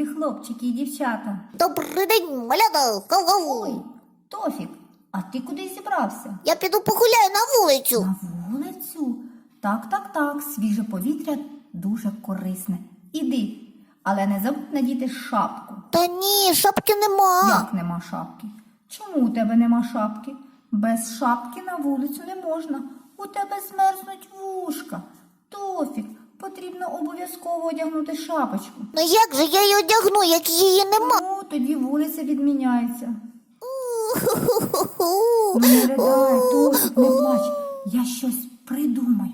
любі хлопчики і дівчата. Добрий день, малята. Ой, Тофік, а ти куди зібрався? Я піду погуляю на вулицю. На вулицю? Так, так, так, свіже повітря дуже корисне. Іди, але не забудь надіти шапку. Та ні, шапки нема. Як нема шапки? Чому у тебе нема шапки? Без шапки на вулицю не можна. У тебе змерзнуть вушка. Тофік, потрібно обов'язково одягнути шапочку. Ну як же я її одягну, як її нема? Ну, тоді вулиця відміняється. Ху-ху-ху. Не ридай, Тофік, не плач. Я щось придумаю.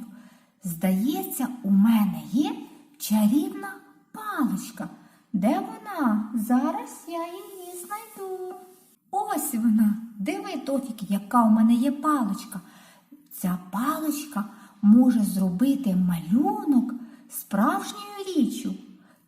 Здається, у мене є чарівна паличка. Де вона? Зараз я її знайду. Ось вона. Диви, Тофік, яка у мене є паличка. Ця паличка може зробити малюнок справжньою річчю.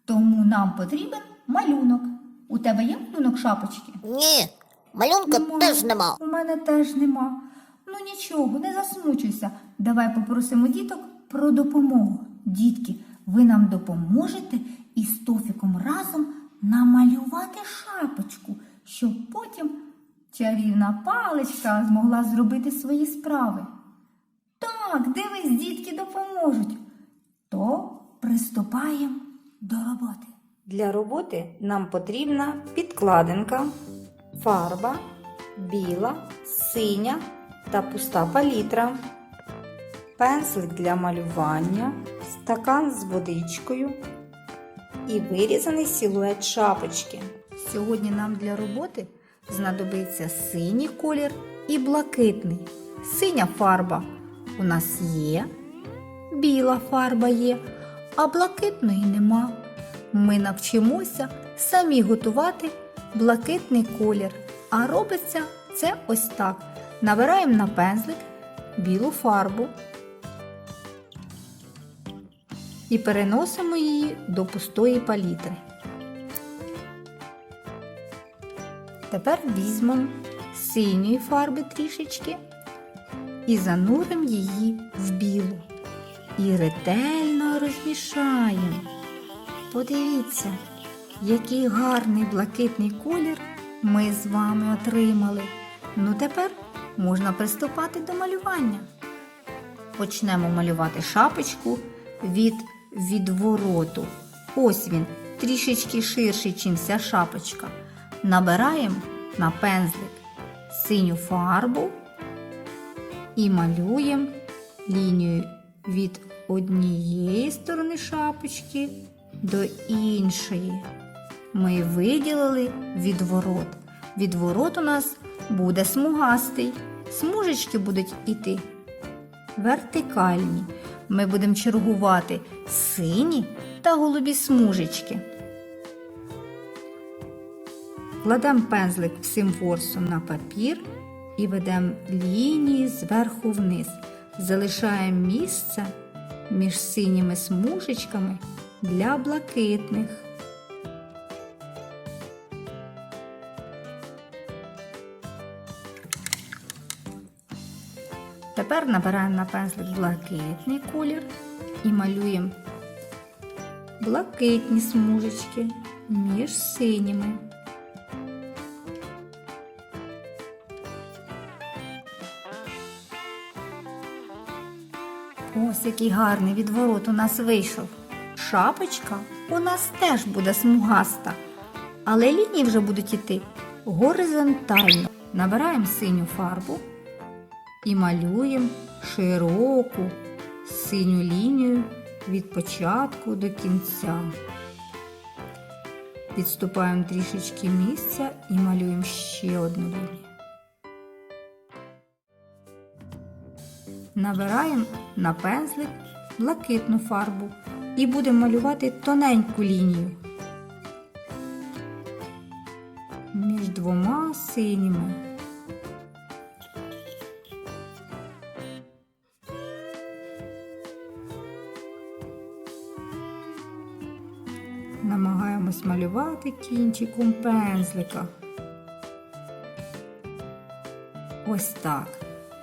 Тому нам потрібен малюнок. У тебе є малюнок шапочки? Ні, малюнка Нема. теж нема. У мене теж нема. Ну нічого, не засмучуйся. Давай попросимо діток про допомогу. Дітки, ви нам допоможете із Тофіком разом намалювати шапочку, щоб потім чарівна паличка змогла зробити свої справи. Так, дивись, дітки допоможуть. То приступаємо до роботи. Для роботи нам потрібна підкладинка, фарба, біла, синя та пуста палітра, пензлик для малювання, стакан з водичкою і вирізаний силует шапочки. Сьогодні нам для роботи знадобиться синій колір і блакитний. Синя фарба у нас є, біла фарба є, а блакитної нема. Ми навчимося самі готувати блакитний колір. А робиться це ось так. Набираємо на пензлик білу фарбу і переносимо її до пустої палітри. Тепер візьмемо синьої фарби трішечки і зануримо її в білу. І ретельно розмішаємо. Подивіться, який гарний блакитний колір ми з вами отримали. Ну тепер можна приступати до малювання. Почнемо малювати шапочку від відвороту. Ось він, трішечки ширший, ніж вся шапочка. Набираємо на пензлик синю фарбу і малюємо лінію від однієї сторони шапочки до іншої. Ми виділили відворот. Відворот у нас буде смугастий. Смужечки будуть іти вертикальні. Ми будемо чергувати сині та голубі смужечки. Кладемо пензлик всім ворсом на папір і ведемо лінії зверху вниз. Залишаємо місце між синіми смужечками для блакитних. Тепер набираємо на пензлик блакитний колір і малюємо блакитні смужечки між синіми. Ось який гарний відворот у нас вийшов. Шапочка у нас теж буде смугаста, але лінії вже будуть іти горизонтально. Набираємо синю фарбу і малюємо широку синю лінію від початку до кінця. Відступаємо трішечки місця і малюємо ще одну лінію. Набираємо на пензлик блакитну фарбу і будемо малювати тоненьку лінію між двома синіми. Намагаємось малювати кінчиком пензлика. Ось так.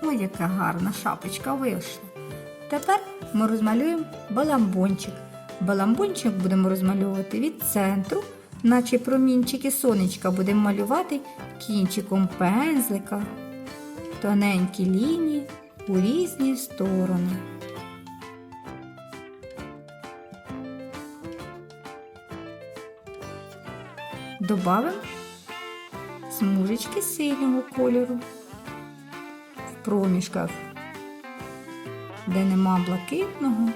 Ой, яка гарна шапочка вийшла. Тепер ми розмалюємо баламбончик. Баламбончик будемо розмальовувати від центру, наче промінчики сонечка будемо малювати кінчиком пензлика, тоненькі лінії у різні сторони. Добавимо смужечки синього кольору проміжках, де нема блакитного,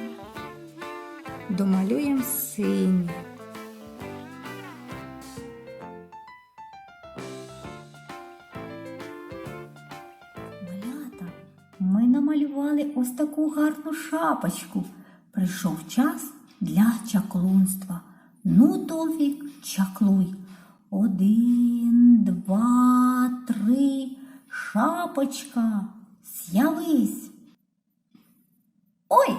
домалюємо синій. Малята, ми намалювали ось таку гарну шапочку. Прийшов час для чаклунства. Ну, Товік, чаклуй. Один, два, три. Шапочка, з'явись. Ой,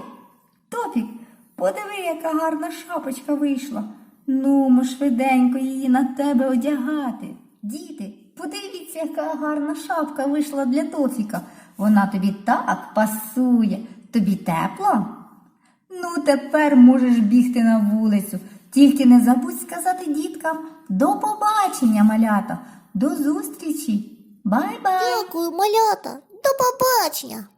Топік, подиви, яка гарна шапочка вийшла. Ну, ми швиденько її на тебе одягати. Діти, подивіться, яка гарна шапка вийшла для Тофіка. Вона тобі так пасує. Тобі тепло? Ну, тепер можеш бігти на вулицю. Тільки не забудь сказати діткам до побачення, малята, до зустрічі. Бай-бай! Дякую, малята. До побачення.